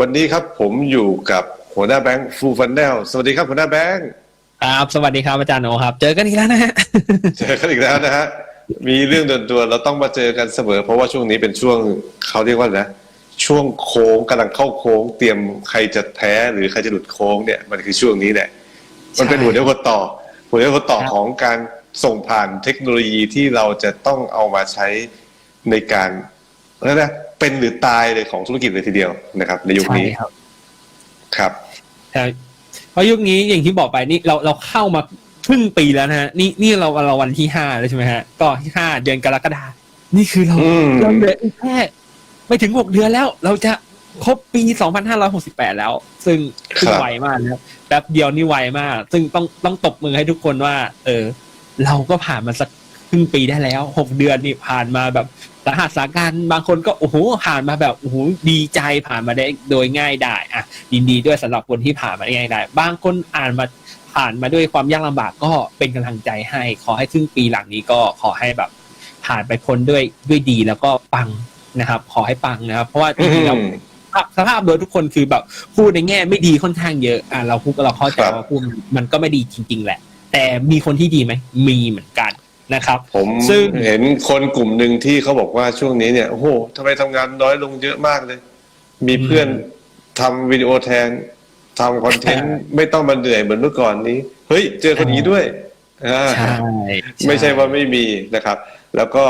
วันนี้ครับผมอยู่กับหัวหน้าแบงค์ฟูฟันแนลสวัสดีครับหัวหน้าแบงค์ครับสวัสดีครับอาจารย์โอครับ เจอกันอีกแล้วนะฮะเจอกันอีกแล้วนะฮะมีเรื่องด่วนๆเราต้องมาเจอกันเสมอ เพราะว่าช่วงนี้เป็นช่วงเขาเรียกว่าอะไรนะช่วงโค้งกำลังเข้าโค้ง เตรียมใครจะแพ้หรือใครจะหลุดโค้งเนี่ยมันคือช่วงนี้แหละมันเป็นหัวเรียวหัวต่อ หัวเรียวหัวต่อครับของการส่งผ่านเทคโนโลยีที่เราจะต้องเอามาใช้ในการแล้วนะเป็นหรือตายเลยของธุรกิจเลยทีเดียวนะครับ ในยุคใช่นี้ครับ ครับใช่เพราะยุคนี้อย่างที่บอกไปนี่เราเราเข้ามาครึ่งปีแล้วนะฮะนี่นี่เราเราวันที่ห้าแล้วใช่ไหมฮะ ก็ที่ห้าเดือนกรกฎานี่คือเราอืมเราเหลืออีกแค่ไม่ถึงหกเดือนแล้ว เราจะครบปี 2568 แล้ว ซึ่งซึ่งไวมากนะครับแป๊บเดียวนี่ไวมาก ซึ่งต้องต้องตบมือให้ทุกคนว่า เออ เราก็ผ่านมาสักครึ่งปีได้แล้วหกเดือนนี่ผ่านมาแบบ สาหัสสาการบางคนก็โอ้โหผ่านมาแบบโอ้โหดีใจผ่านมาได้โดยง่ายได้อะยินดีด้วยสำหรับคนที่ผ่านมาได้ง่ายได้ บางคนอ่านมาผ่านมาด้วยความยากลำบากก็เป็นกำลังใจให้ ขอให้ครึ่งปีหลังนี้ก็ขอให้แบบผ่านไปพ้นด้วยด้วยดีแล้วก็ปังนะครับ ขอให้ปังนะครับ เพราะว่าจริงๆแล้วอืมสภาพสภาพโดยทุกคนคือแบบพูดในแง่ไม่ดีค่อนข้างเยอะอะเราพูดเราเข้าใจครับว่าพูดมันก็ไม่ดีจริง ๆ แหละ แต่มีคนที่ดีไหมมีเหมือนกัน นะครับ ผมซึ่งเห็นคนกลุ่มหนึ่งที่เขาบอกว่าช่วงนี้เนี่ยโอ้โหทำไมทำงานน้อยลงเยอะมากเลย มีเพื่อนทำวิดีโอแทนทำคอนเทนต์ ไม่ต้องมาเหนื่อยเหมือนเมื่อก่อนนี้ เฮ้ย เจอคนนี้ด้วยอ่าใช่ไม่ใช่ว่าไม่มีนะครับ แล้วก็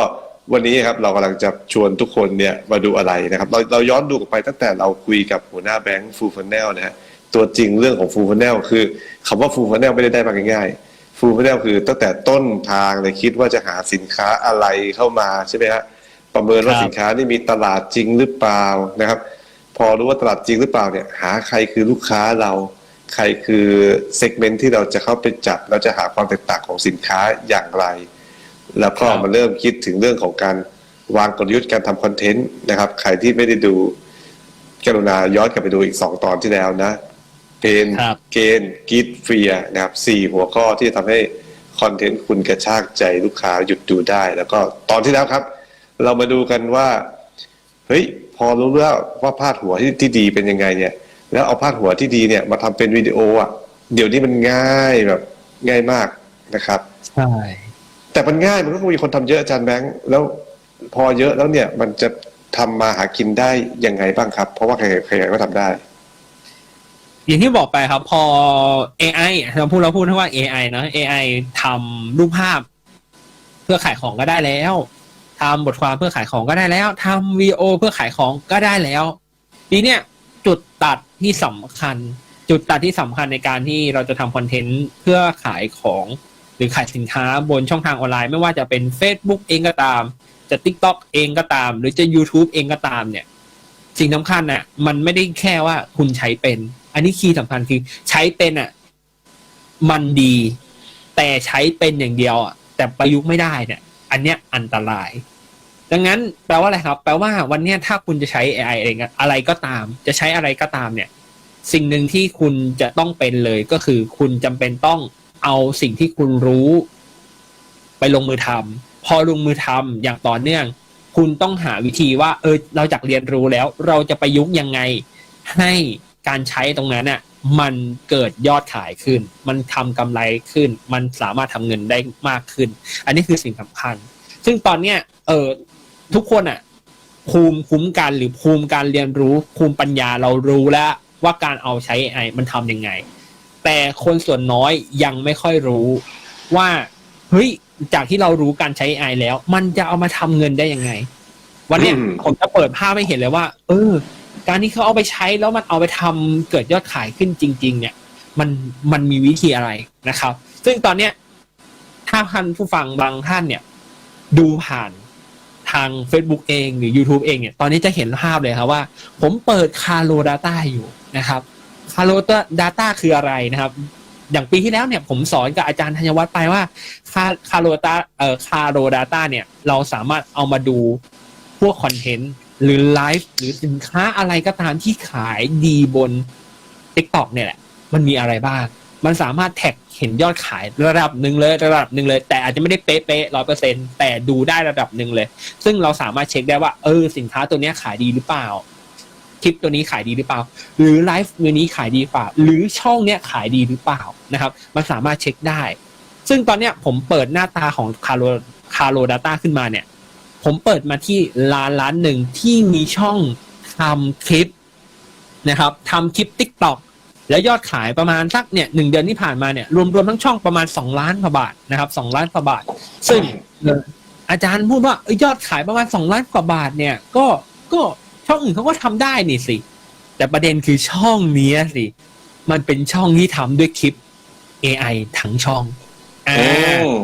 วันนี้ครับเรากำลังจะชวนทุกคนเนี่ยมาดูอะไรนะครับ เราเราย้อนดูกลับไปตั้งแต่เราคุยกับหัวหน้าแบงค์ฟูฟันแนลนะฮะตัวจริงเรื่องของฟูฟันแนลคือคำว่าฟูฟันแนลไม่ได้ได้มาง่ายๆ ฟูฟันแนลคือตั้งแต่ต้นทางเลยคิดว่าจะหาสินค้าอะไรเข้ามาใช่ไหมฮะประเมินว่าสินค้านี่มีตลาดจริงหรือเปล่านะครับ พอรู้ว่าตลาดจริงหรือเปล่าเนี่ย หาใครคือลูกค้าเรา ใครคือเซกเมนต์ที่เราจะเข้าไปจับ เราจะหาความแตกต่างของสินค้าอย่างไร แล้วก็มาเริ่มคิดถึงเรื่องของการวางกลยุทธ์การทำคอนเทนต์นะครับ ใครที่ไม่ได้ดูกรุณาย้อนกลับไปดูอีกสองตอนที่แล้วนะ เกณฑ์ครับเกณฑ์กิดเฟียนะครับสี่หัวข้อที่จะทำให้คอนเทนต์คุณกระชากใจลูกค้าหยุดดูได้ แล้วก็ตอนที่แล้วครับ เรามาดูกันว่า เฮ้ย พอรู้แล้วว่าพาดหัวที่ที่ดีเป็นยังไงเนี่ย แล้วเอาพาดหัวที่ดีเนี่ย มาทำเป็นวิดีโออะ เดี๋ยวนี้มันง่ายแบบง่ายมากนะครับใช่แต่มันง่ายมันก็คงมีคนทำเยอะอาจารย์แบงค์แล้วพอเยอะแล้วเนี่ยมันจะทำมาหากินได้ยังไงบ้างครับ เพราะว่าใครใครๆก็ทำได้ อย่างที่บอกไปครับ พอ AI เราพูดเราพูดว่า AI เนะ AI ทำรูปภาพ เพื่อขายของก็ได้แล้วทำบทความเพื่อขายของก็ได้แล้วทำวีดีโอเพื่อขายของก็ได้แล้วทีเนี้ยจุดตัดที่สำคัญ จุดตัดที่สำคัญในการที่เราจะทำคอนเทนต์เพื่อขายของหรือขายสินค้าบนช่องทางออนไลน์ ไม่ว่าจะเป็น Facebook เองก็ตาม จะ TikTok เองก็ตาม หรือจะ YouTube เองก็ตามเนี่ย สิ่งสำคัญน่ะ มันไม่ได้แค่ว่าคุณใช้เป็น อันนี้คีย์สำคัญคือใช้เป็นอะ มันดี แต่ใช้เป็นอย่างเดียวอะแต่ประยุกต์ไม่ได้เนี่ย อันเนี้ยอันตราย ดังนั้นแปลว่าอะไรครับ แปลว่าวันเนี้ยถ้าคุณจะใช้ AI เองอะอะไรก็ตาม จะใช้อะไรก็ตามเนี่ย สิ่งหนึ่งที่คุณจะต้องเป็นเลยก็คือ คุณจำเป็นต้องเอาสิ่งที่คุณรู้ ไปลงมือทำพอลงมือทำอย่างต่อเนื่อง คุณต้องหาวิธีว่า เออเราจากเรียนรู้แล้ว เราจะประยุกต์ยังไงให้การใช้ตรงนั้นน่ะมันเกิดยอดขายขึ้น มันทำกำไรขึ้น มันสามารถทำเงินได้มากขึ้น อันนี้คือสิ่งสำคัญ ซึ่งตอนเนี้ยเออทุกคนอะภูมิคุ้มกันหรือภูมิการเรียนรู้ ภูมิปัญญาเรารู้แล้วว่าการเอาใช้ AI มันทำยังไง แต่คนส่วนน้อยยังไม่ค่อยรู้ว่าเฮ้ย จากที่เรารู้การใช้ AI แล้ว มันจะเอามาทำเงินได้ยังไง วันเนี้ยอืม ผมจะเปิดภาพให้เห็นเลยว่า เออ การที่เขาเอาไปใช้แล้วมันเอาไปทำเกิดยอดขายขึ้นจริง ๆ เนี่ย มันมันมีวิธีอะไรนะครับ ซึ่งตอนเนี้ยถ้าท่านผู้ฟังบางท่านเนี่ย ดูผ่านทาง Facebook เองหรือ YouTube เองเนี่ย ตอนนี้จะเห็นภาพเลยครับว่า ผมเปิดคา r โ Data อยู่นะครับคา r โ Data คืออะไรนะครับ อย่างปีที่แล้วเนี่ยผมสอนกับอาจารย์ธัญวัฒน์ไปว่าคาคาโ r ตาเอ่อคา r โ Data เนี่ยเราสามารถเอามาดูพวกคอนเทนต์หรือไลฟ์หรือสินค้าอะไรก็ตามที่ขายดีบน TikTok เนี่ยแหละ มันมีอะไรบ้าง มันสามารถแท็กเห็นยอดขายระดับหนึ่งเลยระดับหนึ่งเลย แต่อาจจะไม่ได้เป๊ะๆร้อยเปอร์เซ็นแต่ดูได้ระดับหนึ่งเลย ซึ่งเราสามารถเช็คได้ว่า เออสินค้าตัวนี้ขายดีหรือเปล่า คลิปตัวนี้ขายดีหรือเปล่า หรือไลฟ์ตัวนี้ขายดีเปล่า หรือช่องเนี้ยขายดีหรือเปล่านะครับ มันสามารถเช็คได้ ซึ่งตอนเนี้ยผมเปิดหน้าตาของคาร์โลคาร์โลดาต้าขึ้นมาเนี่ย ผมเปิดมาที่ร้านร้านหนึ่งที่มีช่องทำคลิปนะครับทำคลิป t ิ k t o k แล้วยอดขายประมาณสักเนี่ยหนึ่งเดือนที่ผ่านมาเนี่ยรวมๆทั้งช่องประมาณสองล้านกว่าบาทนะครับสองล้านกว่าบาท ซึ่งอาจารย์พูดว่ายยอดขายประมาณสองล้านกว่าบาทเนี่ย ก็ก็ ช่องอื่นเขาก็ทำได้นี่สิ แต่ประเด็นคือช่องเนี้ยสิ มันเป็นช่องที่ทำด้วยคลิป AI ทั้งช่องอ่าอืม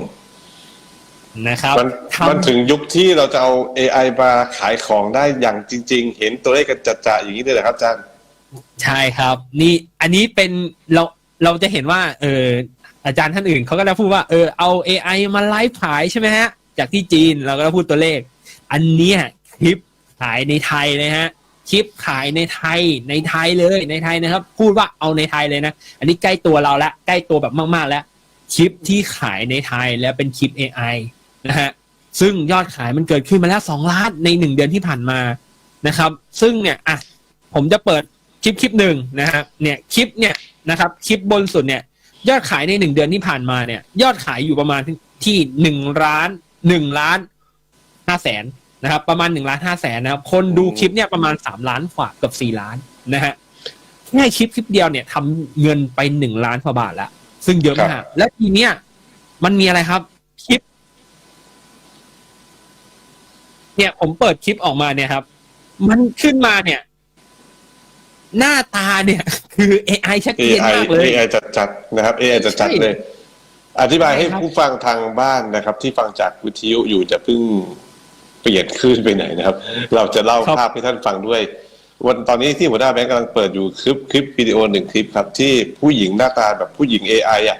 นะครับมันทำมันถึงยุคที่เราจะเอา AI มาขายของได้อย่างจริง ๆ เห็นตัวเลขกันจัดๆอย่างนี้เลยเหรอครับอาจารย์ใช่ครับ นี่อันนี้เป็นเราเราจะเห็นว่า เอออาจารย์ท่านอื่นเขาก็จะพูดว่าเออเอา AI มาไลฟ์ขายใช่ไหมฮะ จากที่จีนเราก็จะพูดตัวเลข อันเนี้ยคลิป ขายในไทยเลยฮะคลิปขายในไทยในไทยเลยในไทยนะครับ พูดว่าเอาในไทยเลยนะ อันนี้ใกล้ตัวเราละใกล้ตัวแบบมาก ๆ แล้วคลิปที่ขายในไทยแล้วเป็นคลิป AI นะฮะซึ่งยอดขายมันเกิดขึ้นมาแล้วสองล้านในหนึ่งเดือนที่ผ่านมานะครับ ซึ่งเนี่ยอะผมจะเปิดคลิปคลิปหนึ่งนะครับเนี่ยคลิปเนี่ยนะครับคลิปบนสุดเนี่ยยอดขายในหนึ่งเดือนที่ผ่านมาเนี่ย ยอดขายอยู่ประมาณที่หนึ่งล้านหนึ่งล้านห้าแสน นะครับประมาณหนึ่งล้านห้าแสนนะครับคนดูคลิปเนี่ยประมาณสามล้านกว่าเกือบสี่ล้านนะฮะแค่คลิปคลิปเดียวเนี่ยทำเงินไปหนึ่งล้านกว่าบาทแล้วซึ่งเยอะครัมากบและทีเนี้ยมันมีอะไรครับคลิป เนี่ยผมเปิดคลิปออกมาเนี่ยครับ มันขึ้นมาเนี่ย หน้าตาเนี่ย คือ AI ชัดเจน AI มากเลย AI จัดๆนะครับ AI จัดใช่ๆเลย อธิบายให้ใช่ครับผู้ฟังทางบ้านนะครับ ที่ฟังจากวิทยุอยู่จะเพิ่ง เปลี่ยนคลื่นไปไหนนะครับ เราจะเล่าภาพให้ท่านฟังด้วย วันตอนนี้ที่หัวหน้าแบงก์กำลังเปิดอยู่คลิปคลิปวิดีโอหนึ่งคลิปครับ ที่ผู้หญิงหน้าตาแบบผู้หญิง AI อะ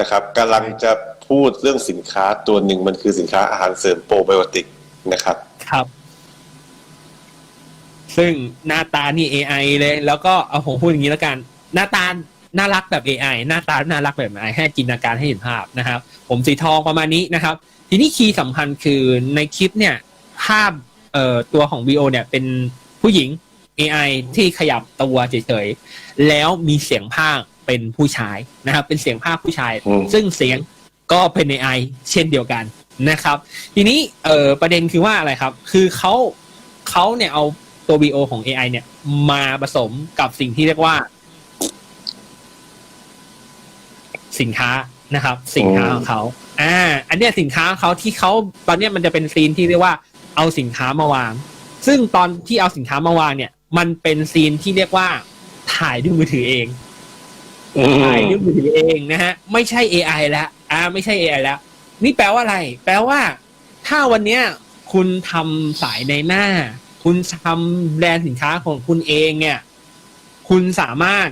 นะครับกำลังจะพูดเรื่องสินค้าตัวหนึ่งมันคือสินค้าอาหารเสริมโปรไบโอติกนะครับ ครับ ซึ่งหน้าตานี่ AI เลย แล้วก็เอาผมพูดอย่างนี้แล้วกัน หน้าตาน่ารักแบบ AI หน้าตาน่ารักแบบ AI ให้จินตนาการให้เห็นภาพนะครับ ผมสีทองประมาณนี้นะครับ ทีนี้คีย์สำคัญคือในคลิปเนี่ย ภาพเอ่อตัวของ VO เนี่ยเป็นผู้หญิง AI ที่ขยับตัวเฉยๆ แล้วมีเสียงภาคเป็นผู้ชายนะครับ เป็นเสียงภาคผู้ชาย อืม ซึ่งเสียงก็เป็น AI เช่นเดียวกันนะครับ ทีนี้เอ่อประเด็นคือว่าอะไรครับ คือเขาเขาเนี่ยเอาตัว VO ของ AI เนี่ยมาผสมกับสิ่งที่เรียกว่า สินค้านะครับ สินค้าของเขา อ่า อันเนี้ยสินค้าของเขาที่เขาตอนเนี้ยมันจะเป็นซีนที่เรียกว่า เอาสินค้ามาวาง ซึ่งตอนที่เอาสินค้ามาวางเนี่ย มันเป็นซีนที่เรียกว่า ถ่ายด้วยมือถือเองอืมถ่ายด้วยมือถือเองนะฮะไม่ใช่ AI แล้วอ่า ไม่ใช่ AI แล้ว นี่แปลว่าอะไร แปลว่า ถ้าวันเนี้ย คุณทำสายในหน้า คุณทำแบรนด์สินค้าของคุณเองเนี่ย คุณสามารถ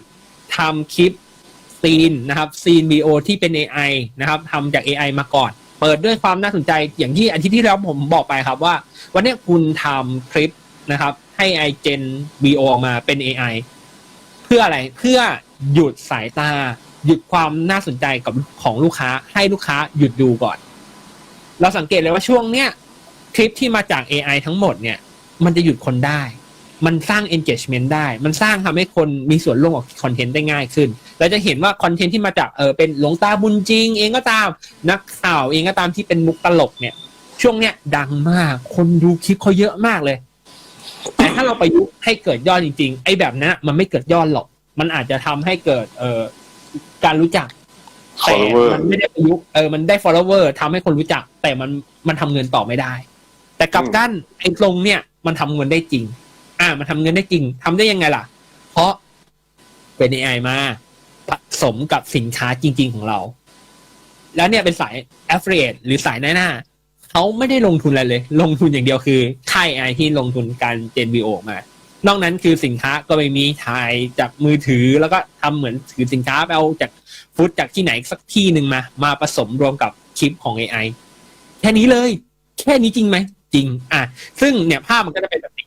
ทำคลิปซีนนะครับซีน VO ที่เป็น AI นะครับทำจาก AI มาก่อน เปิดด้วยความน่าสนใจอย่างที่อาทิตย์ที่แล้วผมบอกไปครับว่า วันนี้คุณทำคลิปนะครับ ให้ AI Gen VO ออกมาเป็น AI เพื่ออะไรเพื่อหยุดสายตา หยุดความน่าสนใจกับของลูกค้า ให้ลูกค้าหยุดดูก่อน เราสังเกตเลยว่าช่วงเนี้ยคลิปที่มาจาก AI ทั้งหมดเนี่ย มันจะหยุดคนได้ มันสร้าง engagement ได้ มันสร้างทำให้คนมีส่วนร่วมกับคอนเทนต์ได้ง่ายขึ้น เราจะเห็นว่าคอนเทนต์ที่มาจากเออเป็นหลวงตาบุญจริง เองก็ตามนักข่าวเองก็ตามที่เป็นมุกตลกเนี่ย ช่วงเนี้ยดังมาก คนดูคลิปเขาเยอะมากเลย แต่ถ้าเราประยุกต์ให้เกิดยอดจริง ๆ ไอ้แบบนั้นอะมันไม่เกิดยอดหรอก มันอาจจะทำให้เกิดเอ่อการรู้จักแต่ follower มันไม่ได้ประยุกต์เออมันได้ follower ทำให้คนรู้จัก แต่มันมันทำเงินต่อไม่ได้ แต่กลับกันไอ้ตรงเนี่ยมันทำเงินได้จริง อ่ามันทำเงินได้จริงทำได้ยังไงล่ะ เพราะเป็น AI มาผสมกับสินค้าจริง ๆ ของเรา แล้วเนี่ยเป็นสาย affiliate หรือสายหน้าหน้าเขาไม่ได้ลงทุนอะไรเลย ลงทุนอย่างเดียวคือค่าย AI ที่ลงทุนการเจนวีโอมา นอกนั้นคือสินค้าก็ไม่มีถ่ายจากมือถือแล้วก็ทำเหมือนถือสินค้าไปเอาจากฟุตจากที่ไหนสักที่หนึ่งมา มาผสมรวมกับคลิปของ AI แค่นี้เลย แค่นี้จริงไหมจริง อะ ซึ่งเนี่ยภาพมันก็จะเป็นแบบนี้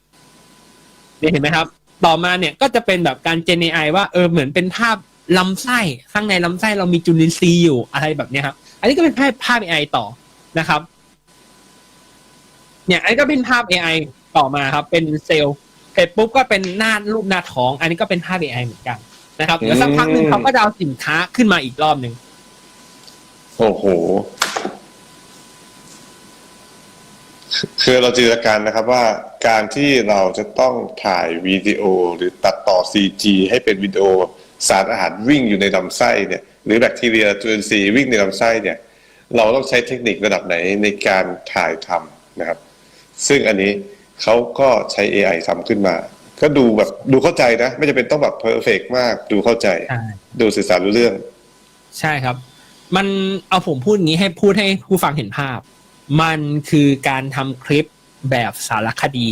นี่เห็นไหมครับ ต่อมาเนี่ยก็จะเป็นแบบการเจน AI ว่าเออเหมือนเป็นภาพลำไส้ข้างในลำไส้เรามีจุลินทรีย์อยู่อะไรแบบนี้ครับ อันนี้ก็เป็นภาพภาพ AI ต่อนะครับ เนี่ยอันนี้ก็เป็นภาพ AI ต่อมาครับ เป็นเซลล์เสร็จปุ๊บก็เป็นหน้ารูปหน้าท้อง อันนี้ก็เป็นภาพ AI เหมือนกันนะครับ เดี๋ยวสักพักหนึ่งเขาก็จะเอาสินค้าขึ้นมาอีกรอบหนึ่งโอ้โห คือเราจินตนาการนะครับว่าการที่เราจะต้องถ่ายวิดีโอหรือตัดต่อ CG ให้เป็นวิดีโอสารอาหารวิ่งอยู่ในลำไส้เนี่ยหรือแบคทีเรียจุลินทรีย์วิ่งในลำไส้เนี่ยเราต้องใช้เทคนิคระดับไหนในการถ่ายทำนะครับ ซึ่งอันนี้เขาก็ใช้ AI ทำขึ้นมา ก็ดูแบบดูเข้าใจนะ ไม่จำเป็นต้องแบบเพอร์เฟกมาก ดูเข้าใจใช่ดูสื่อสารรู้เรื่อง ใช่ครับ มันเอาผมพูดอย่างนี้ให้พูดให้ผู้ฟังเห็นภาพ มันคือการทำคลิปแบบสารคดี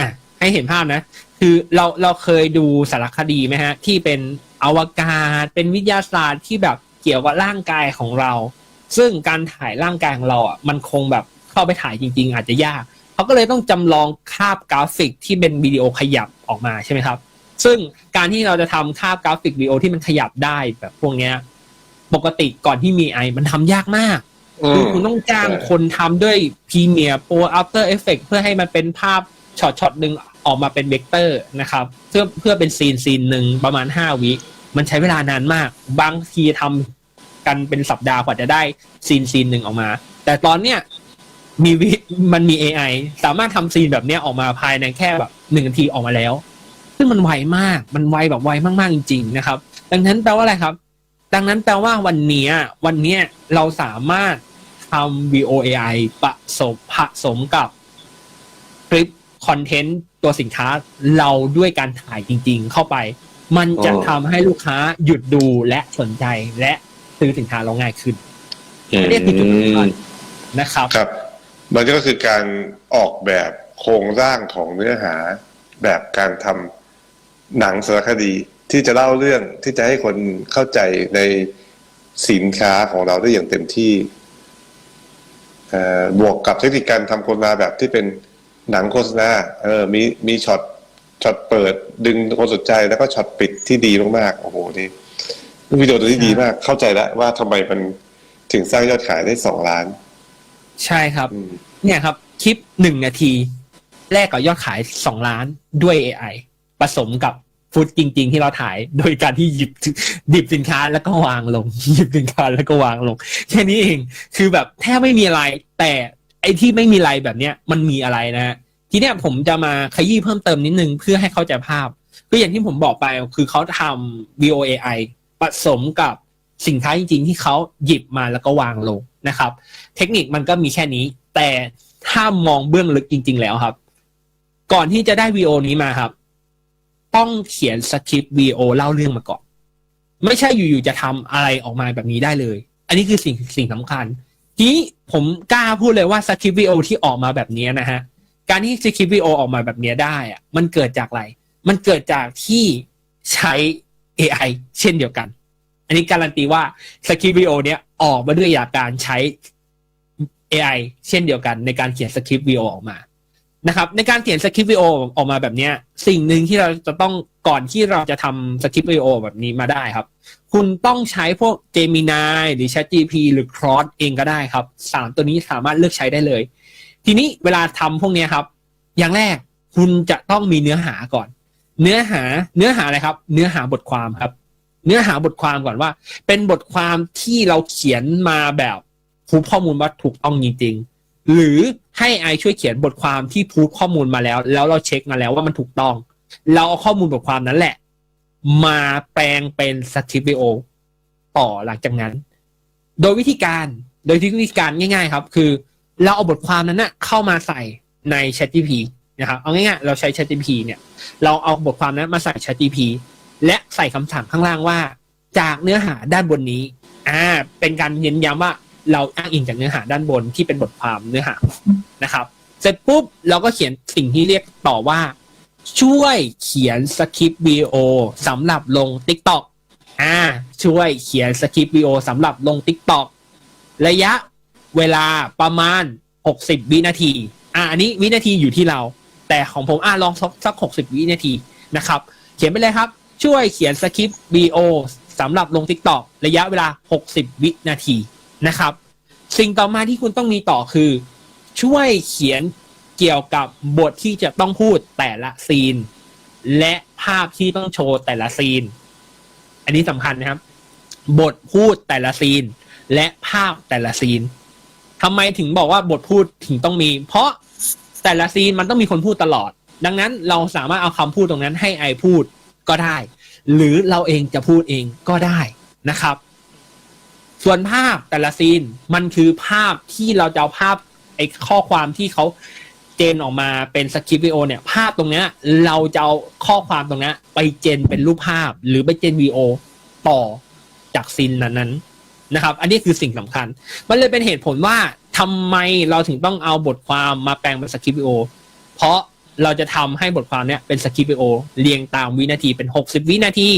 อะ ให้เห็นภาพนะ คือเราเราเคยดูสารคดีไหมฮะ ที่เป็นอวกาศ เป็นวิทยาศาสตร์ที่แบบเกี่ยวกับร่างกายของเรา ซึ่งการถ่ายร่างกายของเราอะ มันคงแบบเข้าไปถ่ายจริง ๆ อาจจะยาก เขาก็เลยต้องจำลองคาบกราฟิกที่เป็นวิดีโอขยับออกมาใช่ไหมครับ ซึ่งการที่เราจะทำคาบกราฟิกวิดีโอที่มันขยับได้แบบพวกเนี้ย ปกติก่อนที่มีไอมันทำยากมาก คือมคุณต้องจ้างใช่คนทำด้วย Premiere Pro After Effects เพื่อให้มันเป็นภาพช็อตช็อตหนึ่งออกมาเป็นเวกเตอร์นะครับ เพื่อเพื่อเป็นซีนซีนหนึ่งประมาณ 5 วิมันใช้เวลานานมาก บางทีทำกันเป็นสัปดาห์กว่าจะได้ซีนซีนหนึ่งออกมา แต่ตอนเนี้ยมีวิมันมี AI สามารถทำซีนแบบเนี้ยออกมาภายในแค่แบบหนึ่งนาทีออกมาแล้ว ซึ่งมันไวมากมันไวแบบไวมากๆจริง ๆ นะครับ ดังนั้นแปลว่าอะไรครับ ดังนั้นแปลว่าวันเนี้ยวันเนี้ยเราสามารถ ทำ VOAI ผสมผสมกับคลิปคอนเทนต์ตัวสินค้าเราด้วยการถ่ายจริง ๆ เข้าไป มันจะอ๋อทำให้ลูกค้าหยุดดูและสนใจและซื้อสินค้าเราง่ายขึ้นนี่คือจุดสำคัญนะครับครับ มันก็คือการออกแบบโครงร่างของเนื้อหาแบบการทำหนังสารคดีที่จะเล่าเรื่องที่จะให้คนเข้าใจในสินค้าของเราได้อย่างเต็มที่เอ่อ บวกกับเทคนิคการทำโฆษณาแบบที่เป็นหนังโฆษณาเออมีมีช็อตช็อตเปิดดึงคนสนใจแล้วก็ช็อตปิดที่ดีมากๆโอ้โหนี่วิดีโอตัวนี้ดีมากเข้าใจแล้วว่าทำไมมันถึงสร้างยอดขายได้สองล้าน ใช่ครับ อืม เนี่ยครับ คลิปหนึ่งนาทีแรกกับยอดขายสองล้านด้วย AI ผสมกับ ฟุตจริง ๆ ที่เราถ่ายโดยการที่หยิบดิบสินค้าแล้วก็วางลง หยิบสินค้าแล้วก็วางลง แค่นี้เองคือแบบแทบไม่มีอะไร แต่ไอ้ที่ไม่มีอะไรแบบเนี้ยมันมีอะไรนะฮะทีเนี้ยผมจะมาขยี้เพิ่มเติมนิดนึงเพื่อให้เข้าใจภาพคืออย่างที่ผมบอกไปคือเขาทำ VOAI ผสมกับสินค้าจริง ๆ ที่เขาหยิบมาแล้วก็วางลงนะครับ เทคนิคมันก็มีแค่นี้ แต่ถ้ามองเบื้องลึกจริง ๆ แล้วครับ ก่อนที่จะได้วีโอนี้มาครับ ต้องเขียนสคริปต์วีโอเล่าเรื่องมาก่อน ไม่ใช่อยู่ๆจะทำอะไรออกมาแบบนี้ได้เลย อันนี้คือสิ่งสิ่งสำคัญ ทีนี้ผมกล้าพูดเลยว่าสคริปต์วีโอที่ออกมาแบบนี้นะฮะ การที่สคริปต์วีโอออกมาแบบนี้ได้อะมันเกิดจากอะไร มันเกิดจากที่ใช้ AI เช่นเดียวกัน อันนี้การันตีว่าสคริปต์วีโอเนี้ยออกมาด้วยจากการใช้ AI เช่นเดียวกันในการเขียนสคริปต์วีโอออกมา นะครับ ในการเขียนสคริปต์วีโอออกมาแบบนี้สิ่งหนึ่งที่เราจะต้องก่อนที่เราจะทำสคริปต์วีโอแบบนี้มาได้ครับ คุณต้องใช้พวก Gemini หรือ ChatGPT หรือ Claude เองก็ได้ครับสามตัวนี้สามารถเลือกใช้ได้เลย ทีนี้เวลาทำพวกนี้ครับ อย่างแรกคุณจะต้องมีเนื้อหาก่อน เนื้อหาเนื้อหาอะไรครับ เนื้อหาบทความครับ เนื้อหาบทความก่อนว่า เป็นบทความที่เราเขียนมาแบบพูข้อมูลว่าถูกต้องจริงๆหรือ ให้ไอช่วยเขียนบทความที่พูดข้อมูลมาแล้ว แล้วเราเช็คมาแล้วว่ามันถูกต้อง เราเอาข้อมูลบทความนั้นแหละ มาแปลงเป็นสคริปต์วิดีโอต่อหลังจากนั้น โดยวิธีการโดยที่วิธีการง่าย ๆ ครับ คือเราเอาบทความนั้นนะเข้ามาใส่ใน ChatGPT นะครับเอาง่ายๆเราใช้ ChatGPT เนี่ย เราเอาบทความนั้นมาใส่ ChatGPT และใส่คำถามข้างล่างว่า จากเนื้อหาด้านบนนี้อ่าเป็นการเน้นย้ำว่า เราอ้างอิงจากเนื้อหาด้านบนที่เป็นบทความเนื้อหานะครับ เสร็จปุ๊บเราก็เขียนสิ่งที่เรียกต่อว่า ช่วยเขียนสคริปต์วีโอสำหรับลง TikTok อ่าช่วยเขียนสคริปต์วีโอสำหรับลง TikTok ระยะเวลาประมาณ 60 วินาที อ่าอันนี้วินาทีอยู่ที่เรา แต่ของผมอ่าลองสักสัก60 วินาทีนะครับ เขียนไปเลยครับ ช่วยเขียนสคริปต์วีโอสำหรับลง TikTok ระยะเวลา 60 วินาที นะครับ สิ่งต่อมาที่คุณต้องมีต่อคือ ช่วยเขียนเกี่ยวกับบทที่จะต้องพูดแต่ละซีน และภาพที่ต้องโชว์แต่ละซีน อันนี้สำคัญนะครับ บทพูดแต่ละซีน และภาพแต่ละซีนทำไมถึงบอกว่าบทพูดถึงต้องมี เพราะแต่ละซีนมันต้องมีคนพูดตลอด ดังนั้นเราสามารถเอาคำพูดตรงนั้นให้ไอพูดก็ได้ หรือเราเองจะพูดเองก็ได้นะครับ ส่วนภาพแต่ละซีนมันคือภาพที่เราจะเอาภาพไอ้ข้อความที่เขาเจนออกมาเป็นสคริปต์วิดีโอเนี่ย ภาพตรงเนี้ยเราจะเอาข้อความตรงเนี้ยไปเจนเป็นรูปภาพหรือไปเจนวีโอต่อจากซีนนั้นๆนะครับ อันนี้คือสิ่งสำคัญ มันเลยเป็นเหตุผลว่าทำไมเราถึงต้องเอาบทความมาแปลงเป็นสคริปต์วิดีโอเพราะเราจะทำให้บทความเนี้ยเป็นสคริปต์วิดีโอเรียงตามวินาทีเป็น60วินาที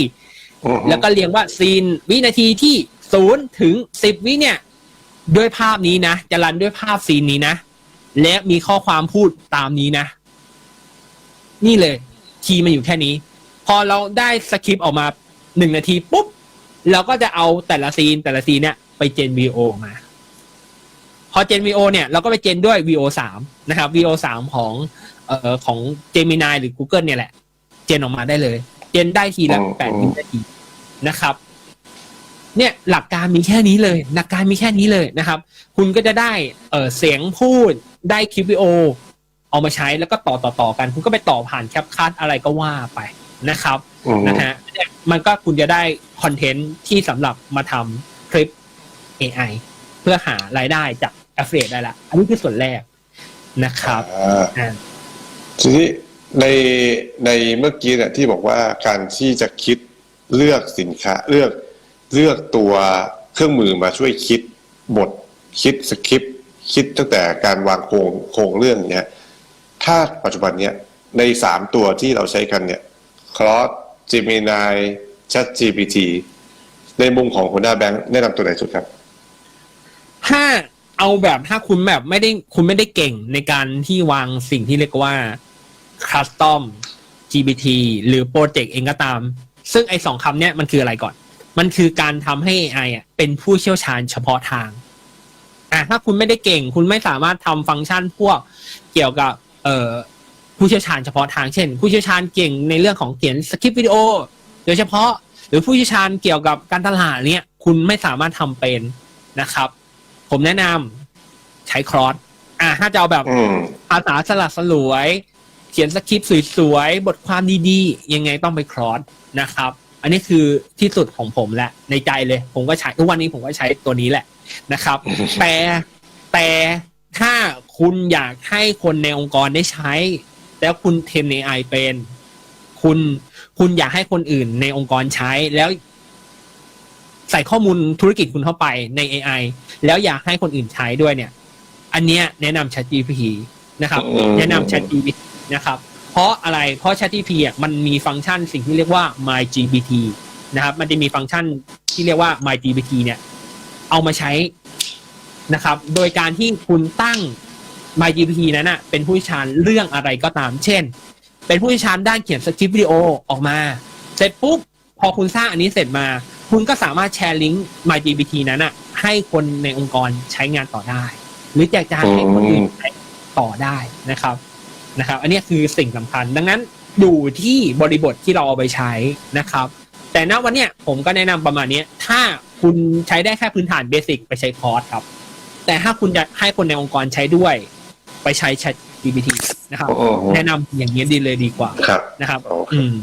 แล้วก็เรียงว่าซีนวินาทีที่ ศูนย์ถึงสิบวิเนี่ย ด้วยภาพนี้นะจะรันด้วยภาพซีนนี้นะ และมีข้อความพูดตามนี้นะ นี่เลย คีย์มันอยู่แค่นี้ พอเราได้สคริปต์ออกมาหนึ่งนาทีปุ๊บ เราก็จะเอาแต่ละซีนแต่ละซีนเนี่ยไปเจนวีโอมา พอเจนวีโอเนี่ยเราก็ไปเจนด้วย VO สามนะครับ VO สามของเอ่อของ Gemini หรือ Google เนี่ยแหละ เจนออกมาได้เลย เจนได้ทีละอืมแปดวินาทีนะครับ เนี่ยหลักการมีแค่นี้เลย หลักการมีแค่นี้เลยนะครับ คุณก็จะได้เออเสียงพูดได้คลิปวิดีโอเอามาใช้แล้วก็ต่อต่อต่อกัน คุณก็ไปต่อผ่านแคปคัทอะไรก็ว่าไปนะครับอืมนะฮะเนี่ยมันก็คุณจะได้คอนเทนต์ที่สำหรับมาทำคลิป AI เพื่อหารายได้จาก Affiliate ได้ละอันนี้คือส่วนแรกนะครับอ่าอ่าทีนี้ในในเมื่อกี้เนี่ยที่บอกว่าการที่จะคิดเลือกสินค้าเลือก เลือกตัวเครื่องมือมาช่วยคิดบท คิดสคริปต์คิดตั้งแต่การวางโครงโครงเรื่องเนี้ยถ้าปัจจุบันเนี้ยในสามตัวที่เราใช้กันเนี่ย Claude Gemini ChatGPT ในมุมของหัวหน้าแบงค์แนะนำตัวไหนสุดครับ ถ้าเอาแบบถ้าคุณแบบไม่ได้คุณไม่ได้เก่งในการที่วางสิ่งที่เรียกว่า custom GPT หรือโปรเจกต์เองก็ตาม ซึ่งไอ้สองคำเนี้ยมันคืออะไรก่อน มันคือการทำให้ AI อะเป็นผู้เชี่ยวชาญเฉพาะทางอะถ้าคุณไม่ได้เก่ง คุณไม่สามารถทำฟังก์ชันพวกเกี่ยวกับ เอ่อผู้เชี่ยวชาญเฉพาะทางเช่น ผู้เชี่ยวชาญเก่งในเรื่องของเขียนสคริปต์วิดีโอ โดยเฉพาะหรือผู้เชี่ยวชาญเกี่ยวกับการตลาดเนี่ย คุณไม่สามารถทำเป็นนะครับ ผมแนะนำใช้ครอสอะถ้าจะเอาแบบอืมภาษาสลัดสลวย เขียนสคริปต์สวยๆบทความดีๆ ยังไงต้องไปครอสนะครับ อันนี้คือที่สุดของผมแหละในใจเลย ผมก็ใช้ทุกวันนี้ผมก็ใช้ตัวนี้แหละนะครับ แต่แต่ถ้าคุณอยากให้คนในองค์กรได้ใช้ แล้วคุณเทรนในไอเป็น คุณคุณอยากให้คนอื่นในองค์กรใช้แล้ว ใส่ข้อมูลธุรกิจคุณเข้าไปใน AI แล้วอยากให้คนอื่นใช้ด้วยเนี่ย อันเนี้ยแนะนำ ChatGPT นะครับอืมแนะนำ ChatGPT นะครับ เพราะอะไร เพราะ ChatGPT อะมันมีฟังก์ชันสิ่งที่เรียกว่า MyGPT นะครับ มันจะมีฟังก์ชันที่เรียกว่า MyGPT เนี่ย เอามาใช้นะครับ โดยการที่คุณตั้ง MyGPT นั้นอะเป็นผู้ชาญเรื่องอะไรก็ตาม เช่น เป็นผู้เชี่ยวชาญด้านเขียนสคริปต์วิดีโอออกมา เสร็จปุ๊บ พอคุณสร้างอันนี้เสร็จมา คุณก็สามารถแชร์ลิงก์ MyGPT นั้นอะให้คนในองค์กรใช้งานต่อได้ หรือแจกจ่ายให้คนอื่นใช้ต่อได้นะครับ นะครับ อันนี้คือสิ่งสำคัญ ดังนั้นอยู่ที่บริบทที่เราเอาไปใช้นะครับ แต่ณวันเนี้ยผมก็แนะนำประมาณเนี้ยถ้าคุณใช้ได้แค่พื้นฐานเบสิกไปใช้คอร์สครับ แต่ถ้าคุณจะให้คนในองค์กรใช้ด้วย ไปใช้ Chat GPT นะครับอืมแนะนำอย่างนี้ดีเลยดีกว่าครับนะครับโอเคอืม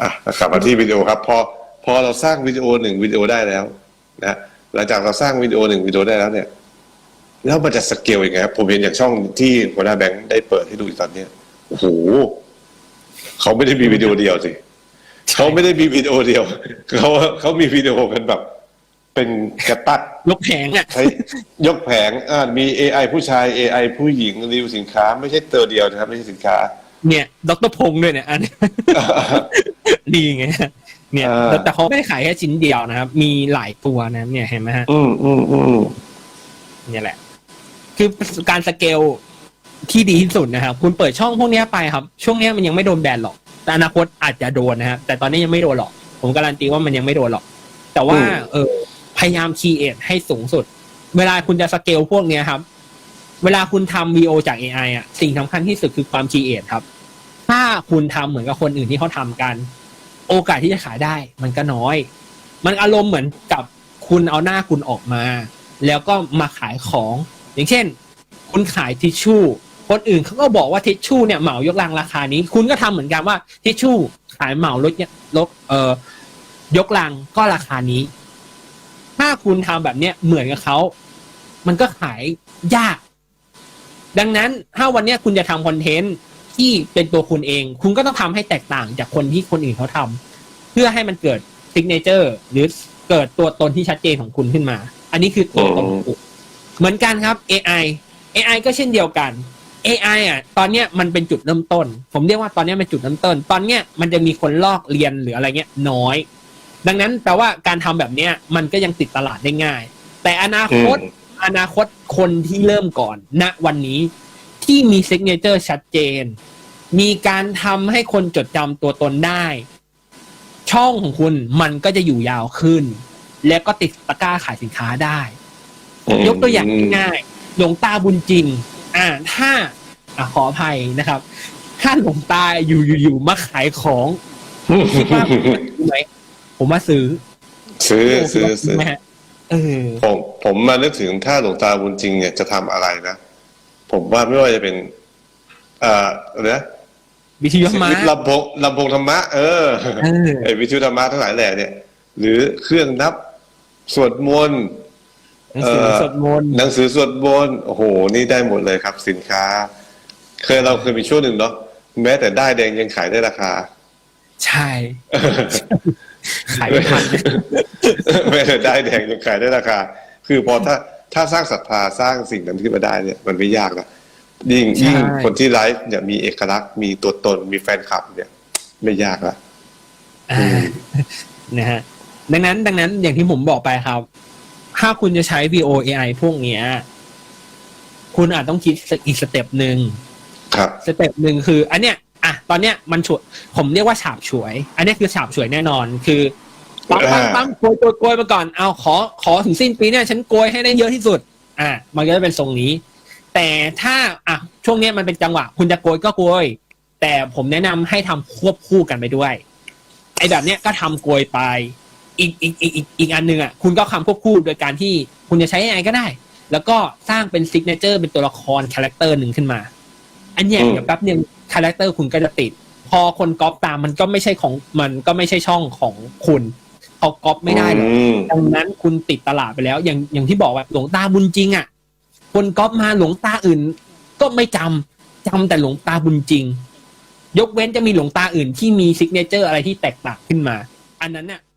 อะกลับมาที่วิดีโอครับ พอพอเราสร้างวิดีโอหนึ่งวิดีโอได้แล้วนะหลังจากเราสร้างวิดีโอหนึ่งวิดีโอได้แล้วเนี่ย แล้วมันจะสเกลยังไงครับผมเห็นอย่างช่องที่หัวหน้าแบงค์ได้เปิดให้ดูอยู่ตอนเนี้ยโอ้โหเขาไม่ได้มีวิดีโอเดียวสิเขาไม่ได้มีวิดีโอเดียวเขาเขามีวิดีโอกันแบบ เป็นกระตักยกแผงอะใช้ยกแผงอ่ามี AI ผู้ชาย AI ผู้หญิงรีวิวสินค้า ไม่ใช่ตัวเดียวนะครับ ไม่ใช่สินค้า เนี่ยดรพงษ์ด้วยเนี่ยอันดีไงเนี่ยอ่าแต่แต่เขาไม่ได้ขายแค่ชิ้นเดียวนะครับ มีหลายตัวนะเนี่ยเห็นไหมฮะอืมอืมอืมเนี่ยแหละ คือการสเกลที่ดีที่สุดนะครับ คุณเปิดช่องพวกเนี้ยไปครับ ช่วงเนี้ยมันยังไม่โดนแบนหรอก แต่อนาคตอาจจะโดนนะครับ แต่ตอนนี้ยังไม่โดนหรอก ผมการันตีว่ามันยังไม่โดนหรอก แต่ว่า เออ พยายามคีเอทให้สูงสุด เวลาคุณจะสเกลพวกเนี้ยครับ เวลาคุณทำ VO จาก AI อะ สิ่งสำคัญที่สุดคือความ create ครับ ถ้าคุณทำเหมือนกับคนอื่นที่เขาทำกัน โอกาสที่จะขายได้ มันก็น้อย มันอารมณ์เหมือนกับคุณเอาหน้าคุณออกมา แล้วก็มาขายของ อย่างเช่น คุณขายทิชชู่คนอื่นเขาก็บอกว่าทิชชู่เนี่ยเหมายกลังราคานี้ คุณก็ทำเหมือนกันว่าทิชชู่ขายเหมาลดเนี่ยลดเอ่อยกลังก็ราคานี้ ถ้าคุณทำแบบเนี้ยเหมือนกับเขา มันก็ขายยาก ดังนั้นถ้าวันเนี้ยคุณจะทำคอนเทนต์ที่เป็นตัวคุณเอง คุณก็ต้องทำให้แตกต่างจากคนที่คนอื่นเขาทำเพื่อให้มันเกิดซิกเนเจอร์หรือเกิดตัวตนที่ชัดเจนของคุณขึ้นมา อันนี้คือตัวตนของคุณ เหมือนกันครับ AI AI ก็เช่นเดียวกัน AI อะ ตอนเนี้ยมันเป็นจุดเริ่มต้น ผมเรียกว่าตอนเนี้ยเป็นจุดเริ่มต้น ตอนเนี้ยมันจะมีคนลอกเรียนหรืออะไรเงี้ยน้อย ดังนั้นแปลว่าการทำแบบเนี้ยมันก็ยังติดตลาดได้ง่าย แต่อนาคตอืมอนาคตคนที่เริ่มก่อนณวันนี้ที่มีซิกเนเจอร์ชัดเจน มีการทำให้คนจดจำตัวตนได้ ช่องของคุณมันก็จะอยู่ยาวขึ้น แล้วก็ติดตะกร้าขายสินค้าได้ ยกตัวอย่างง่ายๆหลวงตาบุญจริง อ่าถ้าอะขออภัยนะครับ ถ้าหลวงตาอยู่อยู่อยู่มาขายของคิดว่าผมจะซื้อไหมผมว่าซื้อ ซื้อซื้อซื้อไหมฮะเออผมผมมานึกถึงถ้าหลวงตาบุญจริง เนี่ยจะทำอะไรนะผมว่าไม่ว่าจะเป็นเอ่ออะไรนะวิทยุมาลำโพงลำโพงธรรมะเออเออไอ้วิทยุธรรมะทั้งหลายแหล่เนี่ย หรือเครื่องนับสวดมนต์ หนังสือสวดมนต์หนังสือสวดมนต์โอ้โห นี่ได้หมดเลยครับ สินค้า เคยเราเคยมีช่วงหนึ่งเนาะแม้แต่ได้ายแดงยังขายได้ราคา ใช่ขายไม่ทันแม้แต่ได้ายแดงยังขายได้ราคา คือพอถ้าถ้าสร้างศรัทธาสร้างสิ่งนั้นขึ้นมาได้เนี่ยมันไม่ยากนะยิ่งใช่ยิ่งคนที่ไลฟ์เนี่ยมีเอกลักษณ์มีตัวตนมีแฟนคลับ เนี่ย ไม่ยากละอ่านะฮะดังนั้นดังนั้นอย่างที่ผมบอกไปครับ ถ้าคุณจะใช้ VO AI พวกเนี้ย คุณอาจต้องคิดอีกสเต็ปหนึ่งครับ สเต็ปหนึ่งคือ อันเนี้ยอะตอนเนี้ยมันฉวยผมเรียกว่าฉาบฉวย อันเนี้ยคือฉาบฉวยแน่นอนคือปั๊มปั๊มปั๊มโกยโกยโกยมาก่อนเอาขอขอถึงสิ้นปีเนี่ยฉันโกยให้ได้เยอะที่สุด อะมันก็จะเป็นทรงนี้ แต่ถ้าอะช่วงเนี้ยมันเป็นจังหวะ คุณจะโกยก็โกย แต่ผมแนะนำให้ทำควบคู่กันไปด้วย ไอ้แบบเนี้ยก็ทำโกยไป อีกอีกอีกอีกอีกอันหนึ่งอะคุณก็ทำควบคู่โดยการที่คุณจะใช้ AI ก็ได้ แล้วก็สร้างเป็นซิกเนเจอร์เป็นตัวละครคาแรคเตอร์หนึ่งขึ้นมา อันเนี้ยอืมเดี๋ยวแป๊บหนึ่งคาแรคเตอร์คุณก็จะติด พอคนก๊อปตามมันก็ไม่ใช่ของมันก็ไม่ใช่ช่องของคุณเขาก๊อปไม่ได้หรอกอืมดังนั้นคุณติดตลาดไปแล้ว อย่างอย่างที่บอกแบบหลวงตาบุญจริงอะคนก๊อปมาหลวงตาอื่น ก็ไม่จำจำแต่หลวงตาบุญจริง ยกเว้นจะมีหลวงตาอื่นที่มีซิกเนเจอร์อะไรที่แตกต่างขึ้นมา อันนั้นน่ะอาจจะ